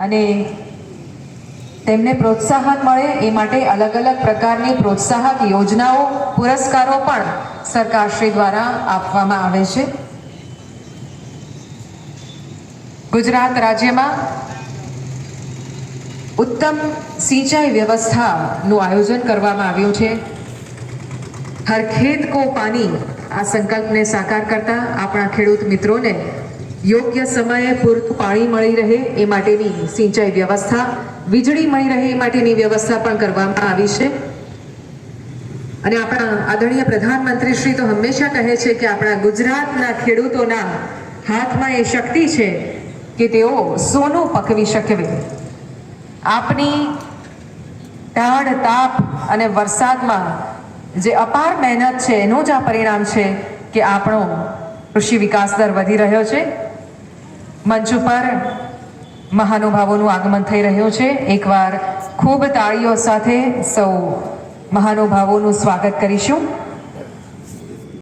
અને તેમને પ્રોત્સાહન મળે એ માટે અલગ અલગ પ્રકારની પ્રોત્સાહક યોજનાઓ, પુરસ્કારો પણ સરકારશ્રી દ્વારા આપવામાં આવે છે. ગુજરાત રાજ્યમાં ઉત્તમ સિંચાઈ વ્યવસ્થાનું આયોજન કરવામાં આવ્યું છે. હર ખેત કો પાણી આ સંકલ્પને સાકાર કરતા આપણા ખેડૂત મિત્રોને યોગ્ય સમયે પૂરતું પાણી મળી રહે એ માટેની સિંચાઈ વ્યવસ્થા, વીજળી મળી રહે એ માટેની વ્યવસ્થા પણ કરવામાં આવી છે. અને આપણા આદરણીય પ્રધાનમંત્રી શ્રી તો હંમેશા કહે છે કે આપણા ગુજરાતના ખેડૂતોના હાથમાં એ શક્તિ છે કે તેઓ સોનું પકવી શકે. આપની ટાઢ તાપ અને વરસાદમાં જે અપાર મહેનત છે, એનું જ આ પરિણામ છે કે આપણો કૃષિ વિકાસ દર વધી રહ્યો છે. મંચ ઉપર મહાનુભાવોનું આગમન થઈ રહ્યું છે. એકવાર ખૂબ તાળીઓ સાથે સૌ મહાનુભાવોનું સ્વાગત કરીશું.